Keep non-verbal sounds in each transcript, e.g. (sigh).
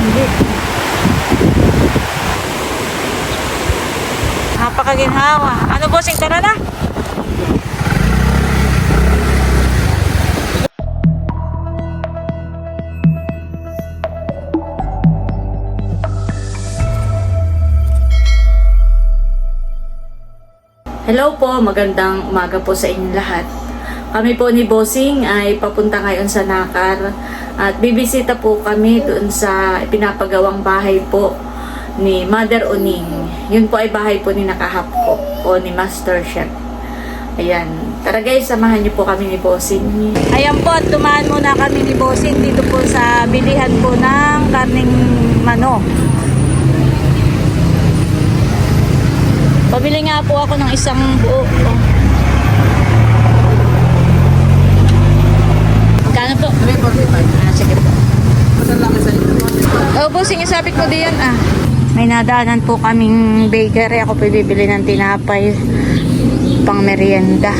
Hindi. Napakaginhawa. Ano bossing, tara na? Hello po, magandang umaga po sa inyong lahat. Kami po ni Bossing ay papunta ngayon sa Nakar at bibisita po kami doon sa pinapagawang bahay po ni Mother Oning. Yun po ay bahay po ni Nakahap ko o ni Master Chef. Ayan. Tara guys, samahan niyo po kami ni Bossing. Ayan po, tumaan muna kami ni Bossing dito po sa bilihan po ng karning manok. Pabili nga po ako ng isang buo. Oh. Magkano po? Ah, sige po. Oh, bossing, isapit mo diyan ah. May nadaanan po kaming bakery. Ako po bibili ng tinapay pang merienda.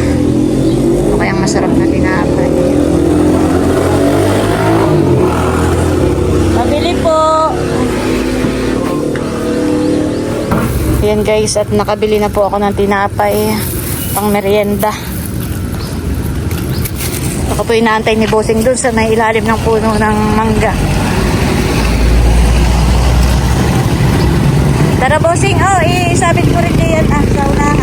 O kaya masarap na tinapay. Pabili po. Ayan guys, at nakabili na po ako ng tinapay pang merienda. Ako po inaantay ni Bossing dun sa may ilalim ng puno ng mangga. Tara Bossing, oh, isabit ko rin diyan ah, sa unahan.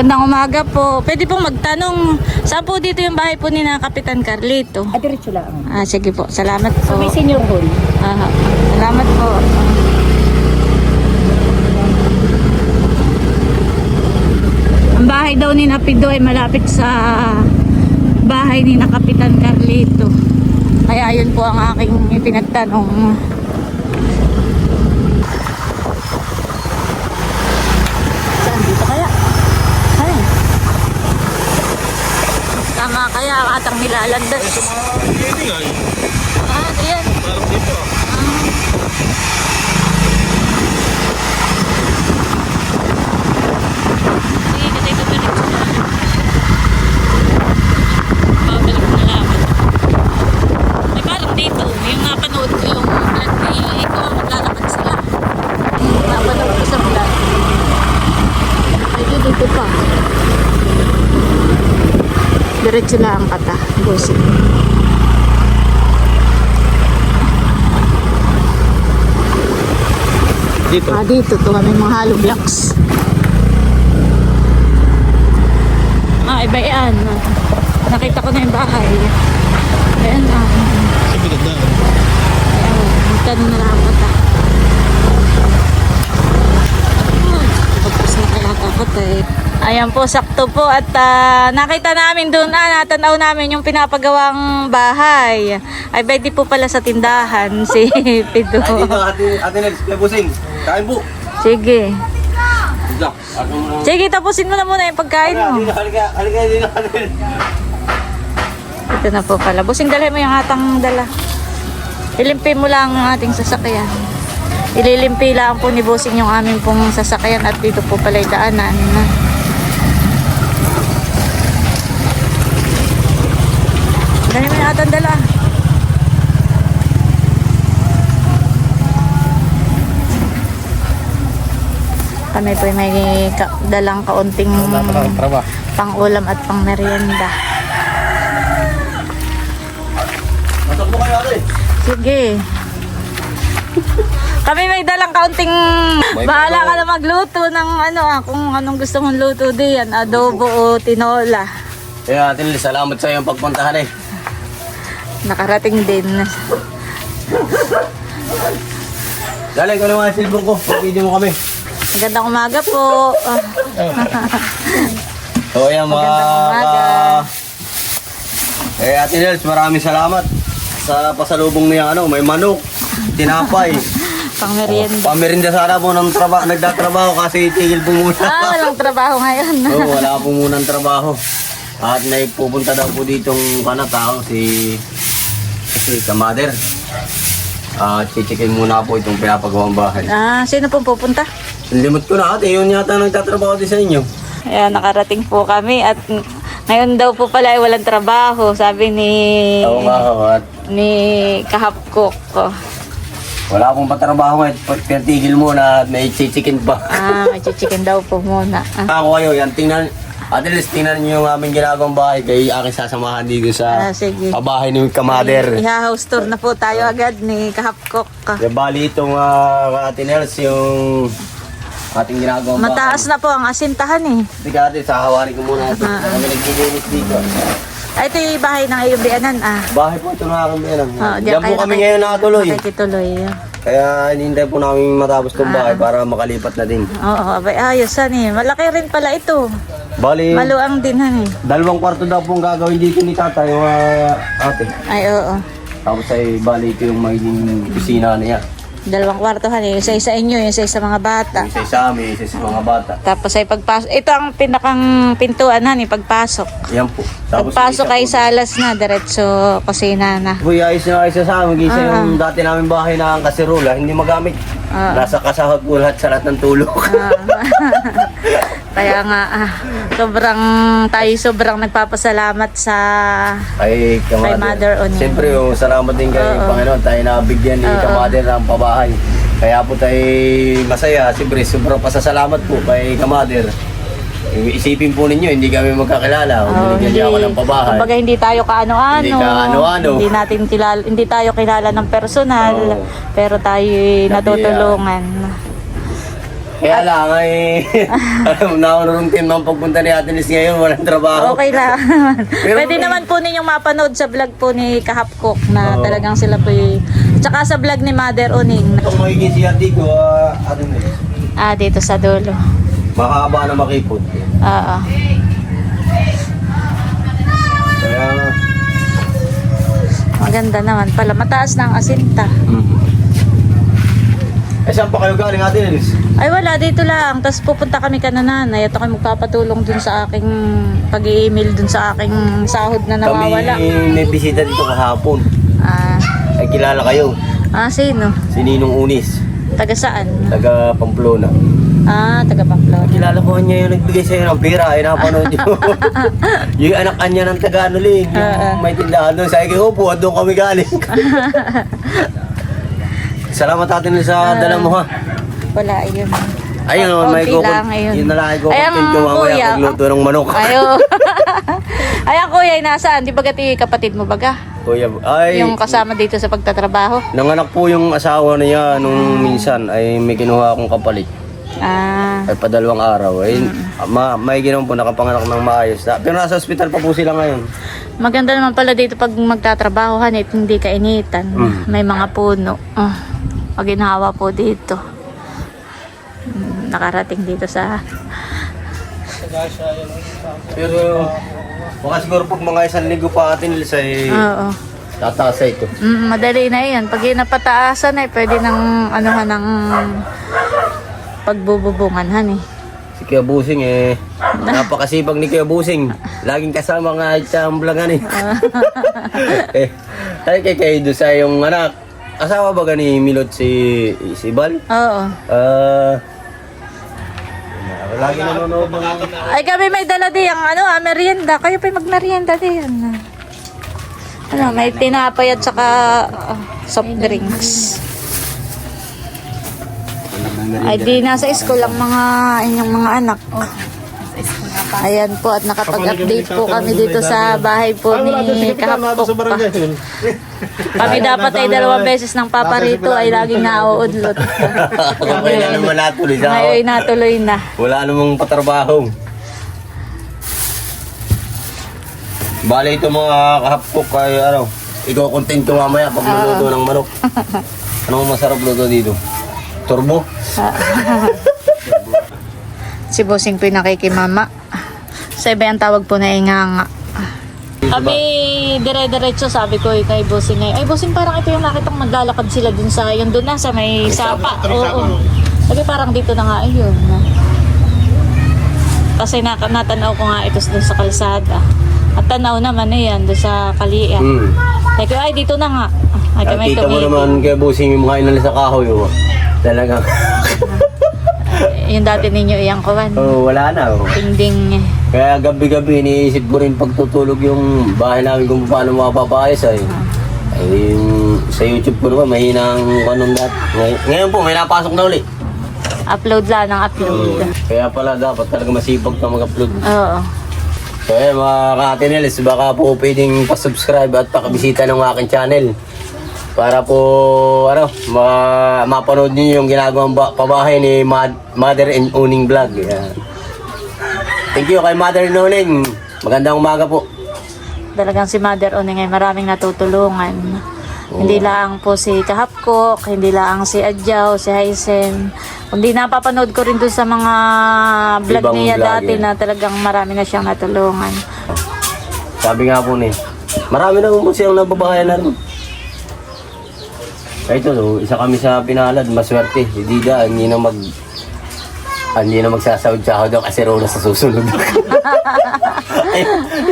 Magandang umaga po. Pwede pong magtanong, saan po dito yung bahay po ni na Kapitan Carlito? Ah, diretso lang. Ah, sige po. Salamat So, po. may senior hall. Aha. Salamat po. Ang bahay daw ni Napido ay malapit sa bahay ni na Kapitan Carlito. Kaya yun po ang aking pinagtanong. Saan dito kaya? Ay. Tama kaya ang atang nilalandas. Ah, ayan. Sige, kasi ito balik ko na. Babalik na lang. Ay, parang dito. Yung napanood ko yung vlog ni ito, maglalakad sila. Yung Napanood ko sa vlog. Ay, di, dito pa. Diretso lang ang kata. Bossing. Dito. Ah, dito to may mga hollow blocks. Ah, iba yan. Nakita ko na yung bahay. Ayan ah. Sa maganda. Ayan, tanong na lang ako ta. Pagpas na kaya dapat eh. Ayan po, sakto po. At ah, nakita namin doon, ah, natanaw namin yung pinapagawang bahay. Ay, pwede po pala sa tindahan (laughs) si Pido. Ay, dito, ate, ate Nels, kaya busing. Kain po. Sige. Sige, tapusin mo na muna yung pagkain mo. Halika, halika, halika. Ito na po pala. Busing dalhin mo yung atang dala. Ilimpi mo lang ang ating sasakyan. Ililimpi lang po ni Busing yung aming pong sasakyan at dito po pala yung daanan. Atang dala. Kami po may ka- dalang kaunting Trabaho. pang ulam at pang merienda. Masok mo kayo, ate. Sige. (laughs) Kami may dalang kaunting May bahala ka na magluto ng ano ah, kung anong gusto mong luto diyan, adobo o tinola. Kaya ate Nels, salamat sa iyong pagpuntahan eh. Nakarating din. Dali, ko naman ang cellphone ko. Pag-video mo kami. Magandang umaga po. (laughs) So, ayan mga... Umaga. Eh, Ate Nels, maraming salamat sa pasalubong niyang ano, may manok, tinapay. (laughs) pang merienda. Pamirinda sana po ng trabaho, nagtatrabaho kasi tigil po muna. Ah, walang trabaho ngayon. (laughs) Oo, wala po munang trabaho. At may pupunta daw po ditong kanatao si si Kamader. At chichikin muna po itong pinapagawang bahay. Ah, sino pong pupunta? Limot ko na ate, yun yata nagtatrabaho din sa inyo. Ayan, nakarating po kami at ng- ngayon daw po pala ay walang trabaho, sabi ni Oo nga ho, at ni Kahapkok. Oh. wala pong patrabaho ngayon. Pinatigil muna at may chichikin pa. Ah, may chichikin daw po muna. Ah, Ako kayo, yan, tingnan, at least tingnan niyo yung aming ginagawang bahay kay aking sasamahan dito sa Ah, sige. pabahay ni Kamader. I-house tour na po tayo agad ni Kahapkok. Yung bali itong uh, Ate Nels, yung ating ginagawang bahay. Mataas na po ang asintahan eh. Sige ate, sahawarin ko muna ito. Ah, ah. Kami naglilinis dito. Ay, ito yung bahay ng iyong bianan ah. Bahay po ito na aking bilang. Ah, Diyan po kayo kami nakik- ngayon nakatuloy. Nakikituloy. Kaya hinihintay po namin matapos itong Ah. bahay para makalipat na din. Oo, abay, ayos yan eh. Malaki rin pala ito. Bali, Maluang din han eh. dalawang kwarto daw pong gagawin dito ni tata, yung ah, ate. Ay, oo. Tapos ay bali ito yung magiging kusina niya. Dalawang kwarto han eh. Isa isa inyo, isa isa mga bata. Isa sa amin, isa sa mga bata. Tapos ay pagpasok. Ito ang pinakang pintuan han pagpasok. Yan po. Tapos Pagpasok yung ay isa salas na, diretso kusina na. Uy, ayos na na sa amin. Isa Ah. yung dati namin bahay na ang kasirola, hindi magamit. Ah. Nasa kasahod po lahat sa lahat ng tulog. Ah. (laughs) Kaya nga, ah, sobrang, tayo sobrang nagpapasalamat sa Kamader. Kay Mother Onin. Siyempre, oh, salamat din kay Oo. Panginoon. Tayo nabigyan ni Oo. Kamader ng pabahay. Kaya po tayo masaya. Siyempre, sobrang pasasalamat po kay Kamader. Isipin po ninyo, hindi kami magkakilala. Oh, niya ako ng pabahay. Kumbaga hindi tayo kaano-ano. Hindi kaano-ano. Hindi natin kilala, hindi tayo kilala ng personal, Oo. pero tayo natutulungan. Kaya lang ay, (laughs) alam na ako team ng pagpunta ni Ate Liz ngayon, walang trabaho. Okay lang. (laughs) Pero- Pwede naman po ninyong mapanood sa vlog po ni Kahapkok na Oo. talagang sila po y- Tsaka sa vlog ni Mother Uning. Kung magiging si Ate ko, ah, Liz, Ah, dito sa dulo. Mahaba na makipot. Oo. Kaya, Maganda naman pala. Mataas na ang asinta. eh saan pa kayo galing Ate Liz? Ay wala, dito lang. Tapos pupunta kami kanananay at ako magpapatulong dun sa aking pag-email dun sa aking sahod na nawawala. Kami may bisita dito kahapon. Ah, Ay kilala kayo, ah, sino? si Ninong Unis, Taga saan? taga Pamplona. Ah, taga Pamplona. Kilala ko niya yung nagbigay sa'yo ng pera, ay napanood niyo. (laughs) (laughs) yung anak kanya ng taga ano Ling, yung Ah, ah. may tindahan doon. Sabi ko, po, doon kami galing. (laughs) Salamat atin sa dala mo ha. Wala, ayun. Ayun, oh, may Okay go ayun. Yun na lang ay go Ay, ang content ko mamaya pagluto ng manok. Ayo. Ay, ang kuya ay nasaan? Di ba gati kapatid mo baga? Kuya, ay, Yung kasama dito sa pagtatrabaho? nanganak po yung asawa niya nung minsan ay may kinuha akong kapalit. Ah, Ay padalawang araw. Ay, ma may ginawa po nakapanganak ng maayos. Na- Pero nasa ospital pa po sila ngayon. maganda naman pala dito pag magtatrabaho hanit, hindi kainitan. Mm. May mga puno. Ah, maginhawa po dito. Mm, Nakarating dito sa... Pero baka siguro pag mga isang linggo pa atin Lisa ay Oo. tatasa ito. Mm, madali na yan. Pag napataasan ay pwede nang ano ka ng pagbububungan han eh. Si Kuya Busing eh, napakasipag ni Kuya Busing. Laging kasama nga (laughs) sa amblangan eh. eh, ay kay doon sa yung anak. Asawa ba ni Milot si, si Bal? Oo. Ah, lagi nanonood ng Ay kami may dala di ang ano, ah, merienda. Kayo pa magmerienda di yan. Ano, may tinapay at saka ah, soft drinks. Ay di nasa school ang mga inyong mga anak. Ayan po at nakapag-update po kami dito sa bahay po ni Kahapok pa. Kami dapat ay dalawang beses ng paparito ay laging nauudlot. Okay na naman natuloy sa Ngayon ay natuloy na. Wala namang patrabaho. Bale ito mga kahapok kay ano, ikaw content ko mamaya pag luluto ng manok. (laughs) Anong masarap luto dito? Turbo? (laughs) Si Bossing po yung nakikimama. Sa iba yung tawag po na inganga. Kami dire-diretso sabi ko eh, kay Bossing ngayon. Ay Bossing parang ito yung nakitang maglalakad sila dun sa, yun dun na sa may sapa. Oo. Sabi parang dito na nga yun. Kasi na, natanaw ko nga ito dun sa kalsada. At tanaw naman na yan dun sa kalia. Hmm. Sabi ko, ay dito na nga. Ay kami Nakita mo tumitingin. naman kay Busing yung mga inala sa kahoy. Oh. Talagang, (laughs) Yung dati ninyo iyang kawan. oh, wala na. Oh. Dingding. Kaya gabi-gabi iniisip ko rin pagtutulog yung bahay namin kung paano mapapaayos ay. Ay, yung sa YouTube ko naman, mahina ang anong. Ngay- Ngayon po, may napasok na uli. Upload lang ng upload. Kaya pala dapat talaga masipag na mag-upload. Oo. Kaya mga katinelis, baka po pwedeng pa-subscribe at pakabisita ng aking channel. Para po, ano, ma mapanood niyo yung ginagawang ba- pabahay ni Ma- Mother and Uning Vlog. Yan. Thank you kay Mother and Uning. Magandang umaga po. Talagang si Mother Oning ay maraming natutulungan. Hindi lang po si Kahapkok, hindi lang si Adjaw, si Hysen. Kundi napapanood ko rin doon sa mga vlog Ibang niya vlog, dati eh. na talagang marami na siyang natulungan. Sabi nga po ni, marami na po siyang nababahayan na rin. Kaya ito, no, isa kami sa pinalad, maswerte. Si Dida, hindi na mag... Hindi na magsasahod-sahod ang kasirola sa susunod. (laughs) Ay,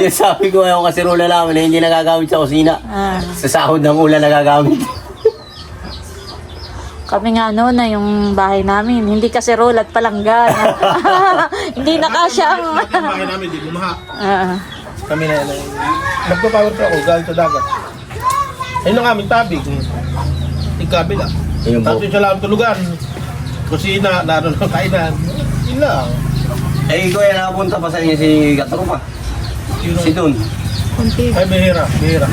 yung sabi ko yung kasirola namin na hindi nagagamit sa kusina. Ah. Sa sahod ng ulan nagagamit. Kami nga noon na yung bahay namin, hindi kasi roll at palanggan. (laughs) (laughs) hindi na kasya ang... Yung bahay namin, di bumaha. Ah. Kami na, na nagpapower pa ako galing sa dagat. Ayun ang aming tabig. Ikabila. Ayun po. Tapos yung sa lang tulugan. Kusina, naroon ang kainan. Yun lang. Eh, kuya, nakapunta pa sa inyo si Gatro pa. Yun Si Dun. Kunti. Ay, bihira, bihira.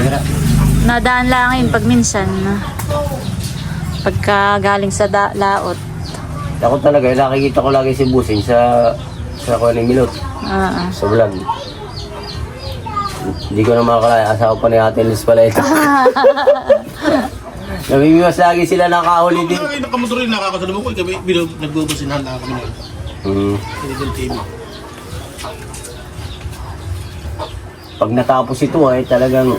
Nadaan lang yun pag minsan. Pagka galing sa da- laot. Ako talaga, eh, nakikita ko lagi si Busing sa sa Kuya ni Milot. Ah, ah. sa vlog. Hindi ko na makakalaya. Asawa pa ni Ate Liz pala ito. (laughs) Namimiwas lagi sila nakahuli din. Ay, nakamotor rin nakakasalubong ko. Kami, binub- nagbubusinahan na kami. Hmm. Pinigil TV. Pag natapos ito ay talagang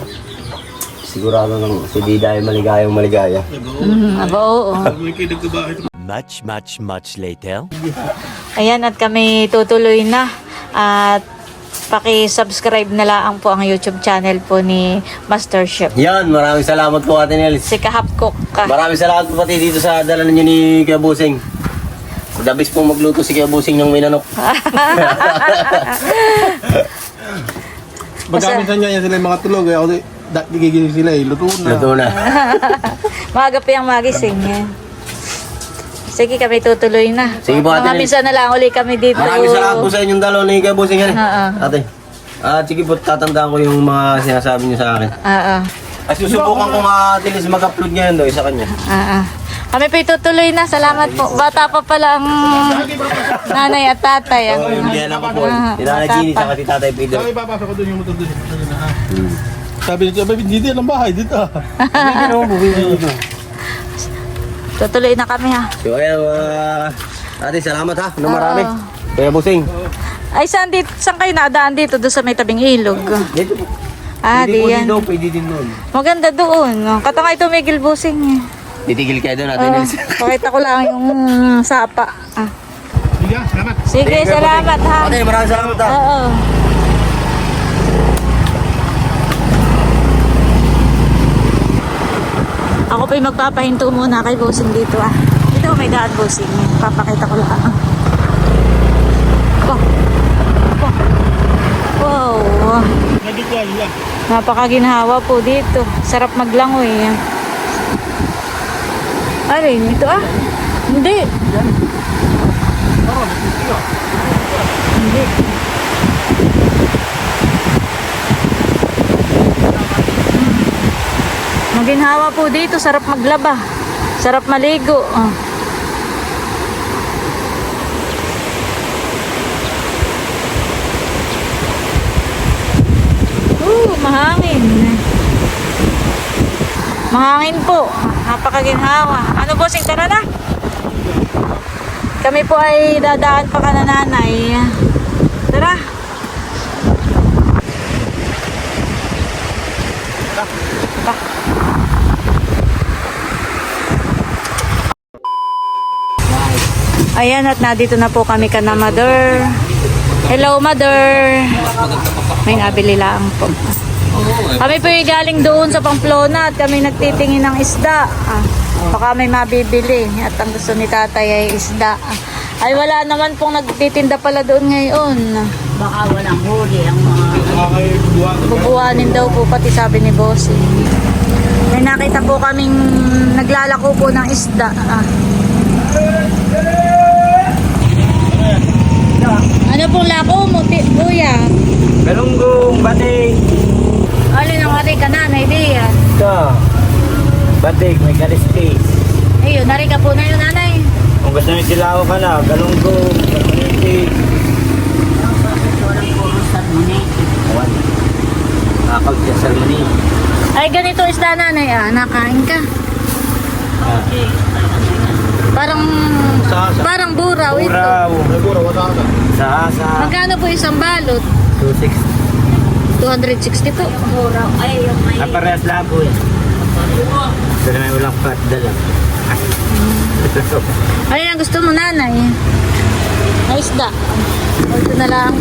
sigurado ng si Dida ay maligayang maligaya. Mm, aba, oo. Much, much, much later. Ayan, at kami tutuloy na. At paki-subscribe na lang po ang YouTube channel po ni Master Chef. Yan, maraming salamat po Ate Nels. Si Kahapkok ka. Maraming salamat po pati dito sa dala ninyo ni Kuya Busing. Dabis po magluto si Kuya Busing ng minanok. (laughs) Magkamisan niya yan sila yung mga tulog. Eh, ako, gigiling sila eh. Luto na. Luto na. (laughs) Maaga pa yung magising. eh. Sige, kami tutuloy na. Sige po, Ate minsan na lang uli kami dito. Maraming salamat po sa inyong dalaw ni Kuya Busing. yan. Oo. Ate. At sige po, tatandaan ko yung mga sinasabi niyo sa akin. Oo. Ay, susubukan ko nga Ate Liz mag-upload ngayon doon sa kanya. Ah, ah. Kami pa itutuloy na. Salamat po. Bata pa pala ang nanay at tatay. Oo, yung Ang, diyan ako po. Ah, Tinala Gini sa kati Tatay Pedro. Sabi, papasok ko doon yung motor doon. Sabi na, ah. Sabi nito, "Abay, hindi din ang bahay dito. ah." (laughs) tutuloy na kami ha. So ayan, uh, ate, salamat ha. Nung marami. Oo. Kuya Busing. Ay, saan, dito, saan kayo nadaan dito? Doon sa may tabing ilog. Dito po. Ah, Pwede di po yan. dito, pwede din doon. Maganda doon. Katangay tumigil busing. eh. Titigil kayo doon, ate Ah, Nels. (laughs) pakita ko lang yung sapa. Ah. Sige, ah, salamat. Sige, salamat ha. Ate, maraming salamat ha. Oo. Ako pa yung magpapahinto muna kay Bossing dito ah. Dito may daan Bossing. Papakita ko lang. Wow. Wow. wow. Napakaginhawa po dito. Sarap maglangoy. Alin, ito ah? Hindi. Hindi. Maginhawa po dito. Sarap maglaba. Sarap maligo. Oh. Mahangin. Mahangin po. Napakaginhawa. Ano bossing, tara na. Kami po ay dadaan pa ka na nanay. Tara. Ayan at nandito na po kami ka na mother. Hello mother. May nabili lang po. Kami po yung galing doon sa Pamplona at kami nagtitingin ng isda. Ah, baka may mabibili at ang gusto ni tatay ay isda. Ay wala naman pong nagtitinda pala doon ngayon. Baka walang huli ang mga Bubuhanin daw po pati sabi ni Bossy. May nakita po kaming naglalako po ng isda. Ah. Ano pong lako mo, kuya? Galunggong, batik. Alin ang ari ka di yan? Ito. Batik, may kalispis. Ayun, nari ka po na yun nanay. Kung gusto nyo silaw ka na, galunggong, kalispis. luni. Ay, ganito isda nanay ah, nakain ka. Parang, Sa sa. parang buraw ito. Uraw. May pura, wala ka. Sa asa. Magkano po isang balot? 260. 260 po. Puro. Ay, yung may... Aparehas labo eh. Ito na may ulang pat dala. (laughs) Ayun ang gusto mo nanay. Ay, isda. Ito na lang.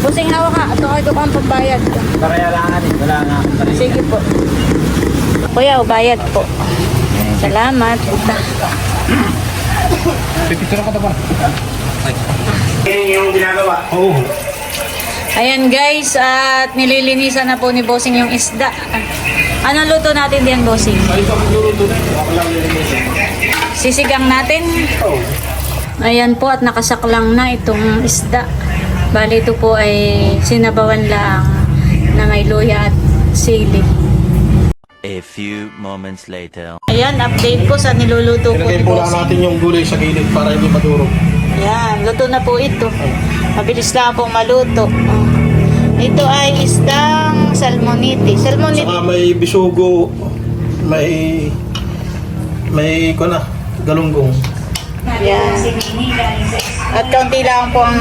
Busing hawak ka. Ito ito ang pambayad. Pareha lang eh. Wala pareha. Sige po. Kuya, bayad po. Salamat. Ita. Pipicture ka ba? Yan yung ginagawa. Oo. Ayan guys, at nililinisan na po ni Bossing yung isda. Anong luto natin diyan, Bossing? Sisigang natin. Ayan po at nakasaklang na itong isda. Bali ito po ay sinabawan lang na may luya at sili. A few moments later. Ayan, update po sa niluluto po ni Ilagay po lang Bossing. natin yung gulay sa gilid para hindi madurog. Ayan, luto na po ito. Mabilis lang pong maluto. Oh. Ito ay isdang salmoniti. Salmoniti. Saka may bisugo, may may ko na, galunggong. Yan. At kaunti lang po ang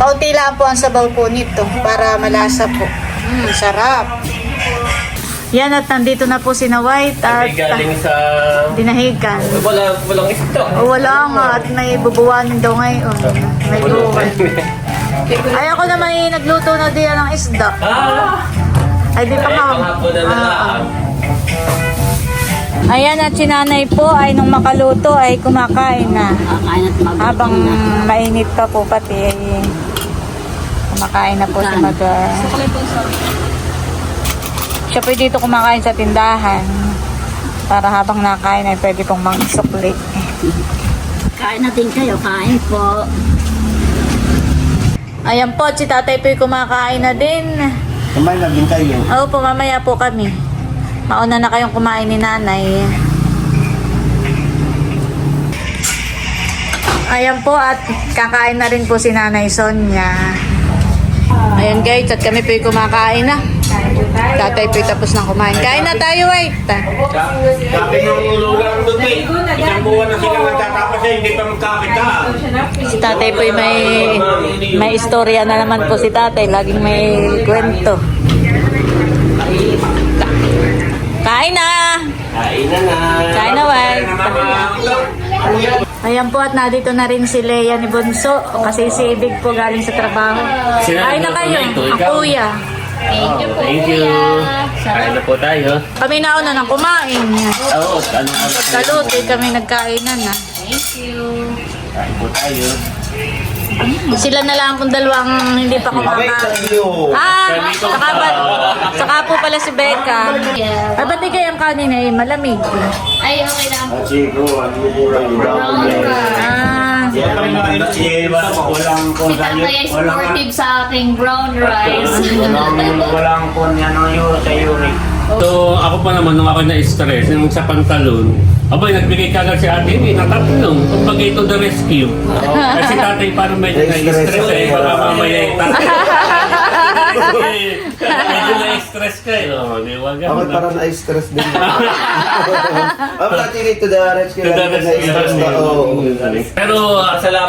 kaunti lang po ang sabaw po nito para malasa po. Mm, sarap. Yan at nandito na po si na White at sa... dinahigan. Wala, walang ito. O wala nga at may bubuwanin daw ngayon. May buwan. Ay ako na may nagluto na diyan ng isda. Ay di pa ka. Ah, ah. Ayan at si nanay po ay nung makaluto ay kumakain na. Habang mainit pa po pati ay kumakain na po si Mother. Siya po dito kumakain sa tindahan. Para habang nakain ay pwede pong mangsukli. Kain natin kayo. Kain po. Ayan po, si tatay po kumakain na din. Kumain lang din kayo. Oo po, mamaya po kami. Mauna na kayong kumain ni nanay. Ayan po at kakain na rin po si nanay Sonia. Ayan guys, at kami po kumakain na. Tatay po tapos na kumain. Kain na tayo, White. Sabi ng ulang doon eh. Isang buwan na sila nagtatapos eh, hindi pa magkakita. Si tatay po may, may istorya na naman po si tatay. Laging may kwento. Kain na! Kain na na. Kain na, White. Ayan po at nandito na rin si Leia ni Bunso kasi si Ibig po galing sa trabaho. Kain na kayo, ang kuya. Thank you. Thank you. Kain na po tayo. Kami nauna nang kumain. Oo, ano ano. Kalutoy kami nagkainan na. Kain po tayo. Sila na lang pong dalawang hindi pa kumakain. Ah, saka, ba, saka po pala si Becca. Ay, ba't di kayang kanin ay malamig? Ay, okay lang. Chico, ano po Ah, Walang Si tatay ay supportive sa aking brown rice. (laughs) walang kon yan ang yun sa Yuri. So, ako pa naman, nung ako na-stress, yung sa pantalon, abay, nagbigay kagad si ate, eh, natatlong. Kumbaga ito the rescue. (laughs) Kasi tatay parang medyo na-stress eh, baka mamaya (laughs) eh, tatay. Eh, Medyo na-stress ka eh. Oh, di ba? Ako parang na-stress din. (laughs) I'm not to the rescue. To the rescue. Na-stress na. Oo. Pero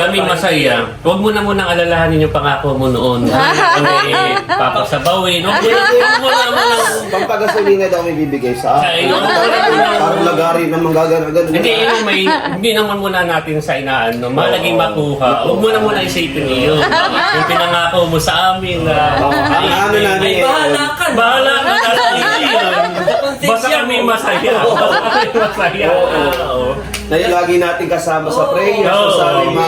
kami masaya. Huwag mo na munang alalahanin yung pangako mo noon. (laughs) Kami papasabawin. Huwag mo na, huwag mo na munang... Pampagasolina daw may bibigay sa Sa iyo. Parang lagari naman gagana. Hindi, yung may, hindi naman muna natin sa inaano. Malaging makuha. Huwag mo na muna isipin iyon. (laughs) Yung pinangako mo sa amin na... Ang ano namin eh. Bahala ka. Bahala ka. Yun. Basta kami masaya. Basta kami masaya. Oo. Na yung lagi natin kasama sa prayer, Oo. sa sarima.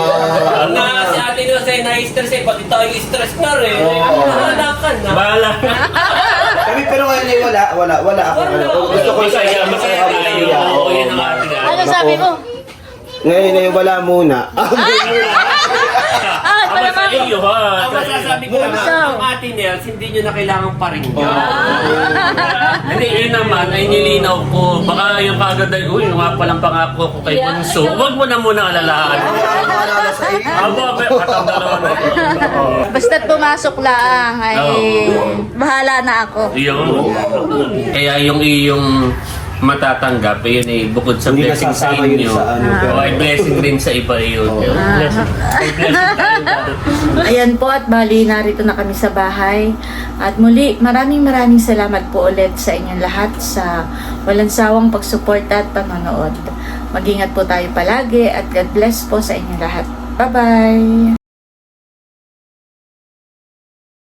Na si Ate Jose na-stress eh, pati tayo stress na rin. Oo. Bahala ka na. Bahala ka. (laughs) Kami pero ngayon ay wala, wala, wala ako. Ano, gusto ko Masaya, masaya tayo. Oo, yun ang ating Ano sabi mo? Ngayon ay wala muna. Ah, (laughs) Ama sa iyo ha. Ang masasabi ko lang, ang Ate Nels, hindi nyo na kailangan paringgan. Hindi, yun naman ay nilinaw ko. Baka yung kagad ay, uy, yung nga palang pangako ko kay Bunso. Huwag mo na muna iyo. Aba, katanda naman ako. Basta't pumasok lang ay bahala na ako. Yung, kaya yung iyong matatanggap, yun eh, bukod sa Hindi blessing sa nasasama yun inyo, sa ano, pero- o ay blessing rin sa iba yun. Blessing, ay blessing tayo. (laughs) Ayan po at bali narito na kami sa bahay. At muli, maraming maraming salamat po ulit sa inyong lahat sa walang sawang pagsuporta at panonood. Mag-ingat po tayo palagi at God bless po sa inyong lahat. Bye-bye!